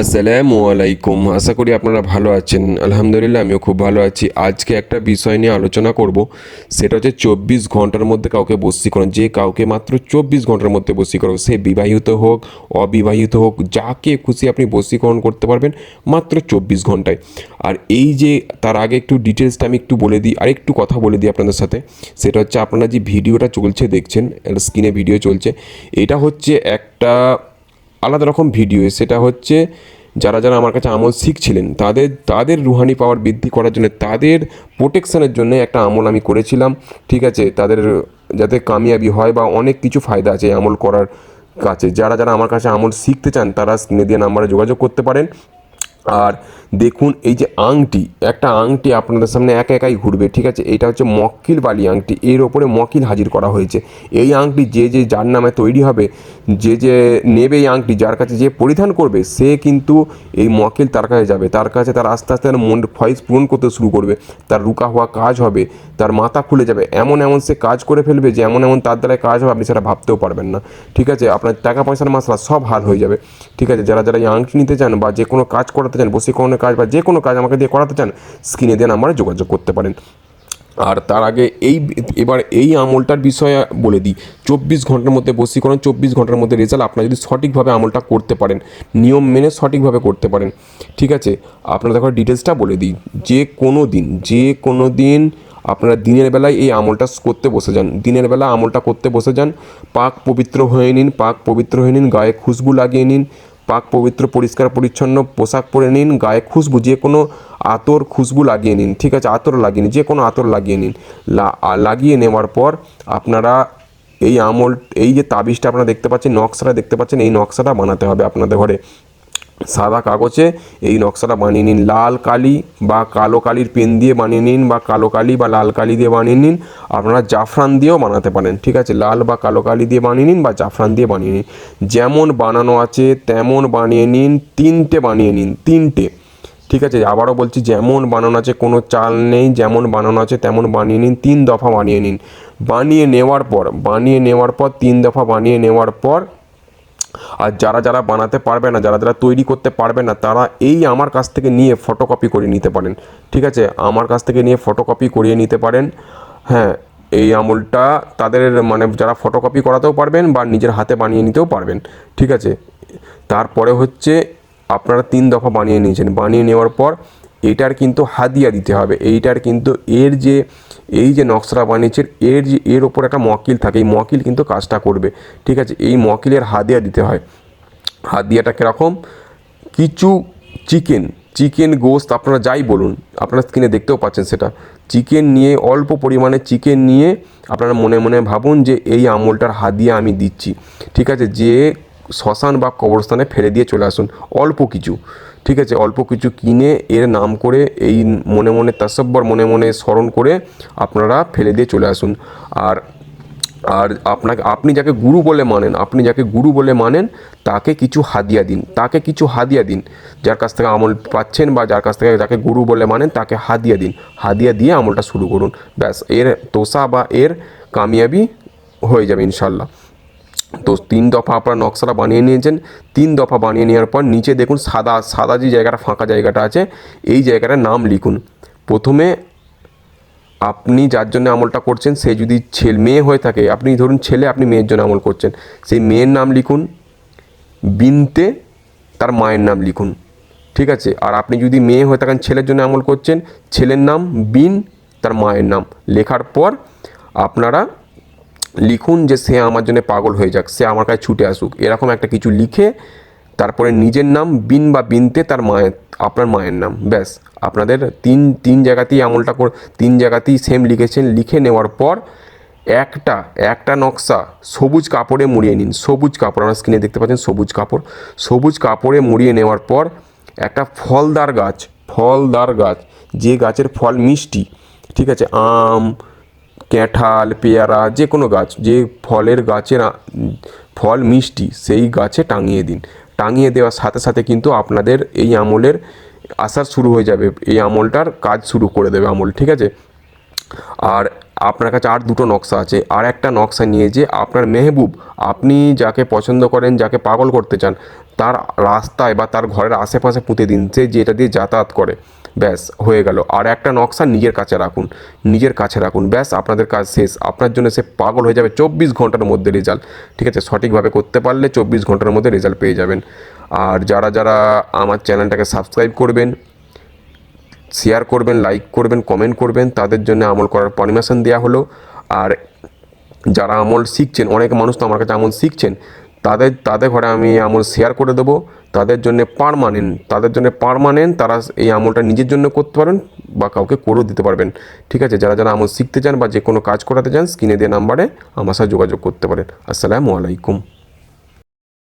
আসসালামু আলাইকুম আশা করি আপনারা ভালো আছেন। আলহামদুলিল্লাহ, আমিও খুব ভালো আছি। আজকে একটা বিষয় নিয়ে আলোচনা করব। সেটা হচ্ছে চব্বিশ ঘণ্টার মধ্যে কাউকে বশীকরণ। যে কাউকে মাত্র চব্বিশ ঘণ্টার মধ্যে বশীকরণ সে বিবাহিত হোক, অবিবাহিত হোক, যাকে খুশি আপনি বশীকরণ করতে পারবেন মাত্র চব্বিশ ঘন্টায়। আর এই যে তার আগে একটু ডিটেলসটা আমি একটু বলে দিই, আর একটু কথা বলে দিই আপনাদের সাথে। সেটা হচ্ছে আপনারা যে ভিডিওটা চলছে দেখছেন স্ক্রিনে ভিডিও চলছে, এটা হচ্ছে একটা আলাদা রকম ভিডিও সেটা হচ্ছে যারা যারা আমার কাছে আমল শিখছিলেন, তাদের তাদের রুহানি পাওয়ার বৃদ্ধি করার জন্য, তাদের প্রোটেকশানের জন্য একটা আমল আমি করেছিলাম, ঠিক আছে? তাদের যাতে কামিয়াবি হয় বা অনেক কিছু ফায়দা আছে আমল করার কাছে। যারা যারা আমার কাছে আমল শিখতে চান, তারা স্ক্রিনে দিয়ে নাম্বারে যোগাযোগ করতে পারেন। আর দেখুন এই যে আংটি, একটা আংটি আপনাদের সামনে একা একাই ঘুরবে, ঠিক আছে? এটা হচ্ছে মক্কিল বালি আংটি, এর ওপরে মকিল হাজির করা হয়েছে। এই আংটি যে যে যার নামে তৈরি হবে, যে যে নেবে এই আংটি, যার কাছে যে পরিধান করবে, সে কিন্তু এই মকিল তার কাছে যাবে। তার কাছে তার আস্তে আস্তে তার মন ফয়েজ পূরণ করতে শুরু করবে। তার রুকা হওয়া কাজ হবে, তার মাথা খুলে যাবে। এমন এমন সে কাজ করে ফেলবে যে এমন এমন তার দ্বারা কাজ হবে, আপনি সেটা ভাবতেও পারবেন না। ঠিক আছে? আপনার টাকা পয়সার মাসলা সব হাল হয়ে যাবে। ঠিক আছে? যারা যারা এই আংটি নিতে চান বা যে কোনো কাজ করাতে চান, বসীকরণের কাজ বা যে কোনো কাজ আমাকে দিয়ে করাতে চান, স্ক্রিনে দিয়ে নাম্বারে যোগাযোগ করতে পারেন। আর তার আগে এই, এবার এই আমলটার বিষয়ে বলে দিই, চব্বিশ ঘণ্টার মধ্যে বসীকরণ, চব্বিশ ঘণ্টার মধ্যে রেজাল্ট, আপনারা যদি সঠিকভাবে আমলটা করতে পারেন, নিয়ম মেনে সঠিকভাবে করতে পারেন, ঠিক আছে? আপনারা দেখো ডিটেলসটা বলে দিই, যে কোনো দিন, যে কোনো দিন আপনারা দিনের বেলায় এই আমলটা করতে বসে যান, দিনের বেলা আমলটা করতে বসে যান, পাক পবিত্র হয়ে নিন, পাক পবিত্র হয়ে নিন, গায়ে খুশবু লাগিয়ে নিন পাক পবিত্র, পরিষ্কার, পরিচ্ছন্ন পোশাক পরে নিন, গায়ে খুশবু, যে কোনো আতর খুশবু লাগিয়ে নিন, ঠিক আছে, আতর লাগিয়ে নিন, যে কোনো আতর লাগিয়ে নিন লাগিয়ে নেওয়ার পর আপনারা এই আমল, এই যে তাবিজটা আপনারা দেখতে পাচ্ছেন, নকশাটা দেখতে পাচ্ছেন, এই নকশাটা বানাতে হবে আপনাদের ঘরে। সাদা কাগজে এই নকশাটা বানিয়ে নিন। লাল কালি বা কালো কালির পেন দিয়ে বানিয়ে নিন বা কালো কালি বা লাল কালি দিয়ে বানিয়ে নিন। আপনারা জাফরান দিয়েও বানাতে পারেন, ঠিক আছে? লাল বা কালো কালি দিয়ে বানিয়ে নিন বা জাফরান দিয়ে বানিয়ে নিন। যেমন বানানো আছে, তেমন বানিয়ে নিন, তিনটে বানিয়ে নিন, তিনটে, ঠিক আছে? আবারও বলছি, যেমন বানানো আছে, কোনো চাল নেই, যেমন বানানো আছে, তেমন বানিয়ে নিন, তিন দফা বানিয়ে নিন। বানিয়ে নেওয়ার পর, বানিয়ে নেওয়ার পর, তিন দফা বানিয়ে নেওয়ার পর আর যারা যারা বানাতে পারবে না, যারা যারা তৈরি করতে পারবে না, তারা এই আমার কাছ থেকে নিয়ে ফটোকপি করে নিতে পারেন। ঠিক আছে? আমার কাছ থেকে নিয়ে ফটোকপি করিয়ে নিতে পারেন। হ্যাঁ এই আমলটা তাদের মানে যারা ফটোকপি করাতেও পারবেন বা নিজের হাতে বানিয়ে নিতেও পারবেন। ঠিক আছে? তারপরে হচ্ছে আপনারা তিন দফা বানিয়ে নিয়েছেন। বানিয়ে নেওয়ার পর এটার কিন্তু হাদিয়া দিতে হবে। এইটার কিন্তু এর যে, এই যে নকশাটা বানিয়েছেন, এর যে, এর ওপর একটা মকিল থাকে। এই মকিল কিন্তু কাজটা করবে। ঠিক আছে? এই মকিলের হাদিয়া দিতে হয়। হাদিয়াটা কীরকম? কিছু চিকেন চিকেন গোস্ত, আপনারা যাই বলুন, আপনারা স্ক্রিনে দেখতেও পাচ্ছেন সেটা। চিকেন নিয়ে, অল্প পরিমাণে চিকেন নিয়ে আপনারা মনে মনে ভাবুন যে এই আমলটার হাদিয়া আমি দিচ্ছি। ঠিক আছে? যে শ্মশান বা কবরস্থানে ফেলে দিয়ে চলে আসুন। অল্প কিছু, ঠিক আছে? অল্প কিছু কিনে এর নাম করে এই মনে মনে তাসব্বর মনে মনে স্মরণ করে আপনারা ফেলে দিয়ে চলে আসুন। আর আর আপনাকে, আপনি যাকে গুরু বলে মানেন, আপনি যাকে গুরু বলে মানেন, তাকে কিছু হাদিয়া দিন। তাকে কিছু হাদিয়া দিন। যার কাছ থেকে আমল পাচ্ছেন বা যার কাছ থেকে যাকে গুরু বলে মানেন, তাকে হাদিয়া দিন। হাদিয়া দিয়ে আমলটা শুরু করুন। ব্যাস, এর তোষা বা এর কামিয়াবি হয়ে যাবে ইনশাল্লাহ তো তিন দফা আপনারা নকশাটা বানিয়ে নিয়েছেন। তিন দফা বানিয়ে নেওয়ার পর নিচে দেখুন সাদা সাদা যে জায়গাটা, ফাঁকা জায়গাটা আছে, এই জায়গাটার নাম লিখুন। প্রথমে আপনি যার জন্য আমলটা করছেন, সে যদি ছেলে, মেয়ে হয়ে থাকে, আপনি ধরুন ছেলে, আপনি মেয়ের জন্য আমল করছেন, সেই মেয়ের নাম লিখুন, বিনতে তার মায়ের নাম লিখুন, ঠিক আছে? আর আপনি যদি মেয়ে হয়ে থাকেন, ছেলের জন্য আমল করছেন, ছেলের নাম বিন, তার মায়ের নাম। লেখার পর আপনারা লিখুন যে সে আমার জন্য পাগল হয়ে যাক, সে আমার কাছে ছুটে আসুক। এরকম একটা কিছু লিখে তারপরে নিজের নাম বিন বা বিনতে তার মায়ের, আপনার মায়ের নাম, ব্যাস। আপনাদের তিন তিন জায়গাতেই আমলটা কর, তিন জায়গাতেই সেম লিখেছেন। লিখে নেওয়ার পর একটা একটা নকশা সবুজ কাপড়ে মুড়িয়ে নিন। সবুজ কাপড়, আমরা স্ক্রিনে দেখতে পাচ্ছেন সবুজ কাপড়। সবুজ কাপড়ে মুড়িয়ে নেওয়ার পর একটা ফলদার গাছ ফলদার গাছ, যে গাছের ফল মিষ্টি, ঠিক আছে, আম ক্যাঁঠাল, পেয়ারা, যে কোনো গাছ, যে ফলের গাছের ফল মিষ্টি, সেই গাছে টাঙিয়ে দিন। টাঙিয়ে দেওয়ার সাথে সাথে কিন্তু আপনাদের এই আমলের আসার শুরু হয়ে যাবে। এই আমলটার কাজ শুরু করে দেবে আমল, ঠিক আছে? আর আপনার কাছে আর দুটো নকশা আছে। আর একটা নকশা নিয়ে যে আপনার মেহবুব, আপনি যাকে পছন্দ করেন, যাকে পাগল করতে চান, তার রাস্তায় বা তার ঘরের আশেপাশে পুঁতে দিন। সে যেটা দিয়ে যাতায়াত করে। ব্যাস, হয়ে গেল। আর একটা নকশা নিজের কাছে রাখুন, নিজের কাছে রাখুন। ব্যাস, আপনাদের কাজ শেষ। আপনার জন্য সে পাগল হয়ে যাবে চব্বিশ ঘণ্টার মধ্যে রেজাল্ট ঠিক আছে? সঠিকভাবে করতে পারলে চব্বিশ ঘণ্টার মধ্যে রেজাল্ট পেয়ে যাবেন। আর যারা যারা আমার চ্যানেলটাকে সাবস্ক্রাইব করবেন শেয়ার করবেন লাইক করবেন কমেন্ট করবেন, তাদের জন্য আমল করার পারমিশন দেওয়া হলো। আর যারা আমল শিখছেন, অনেক মানুষ তো আমার কাছে আমল শিখছেন, তাদের তাদের ঘরে আমি আমল শেয়ার করে দেবো। তাদের জন্য পারমানেন্ট তাদের জন্য পারমানেন্ট তারা এই আমলটা নিজের জন্য করতে পারেন বা কাউকে করেও দিতে পারবেন। ঠিক আছে? যারা যারা আমল শিখতে চান বা যে কোনো কাজ করাতে চান, স্ক্রিনে দেওয়া নাম্বারে আমার সাথে যোগাযোগ করতে পারেন। আসসালামু আলাইকুম।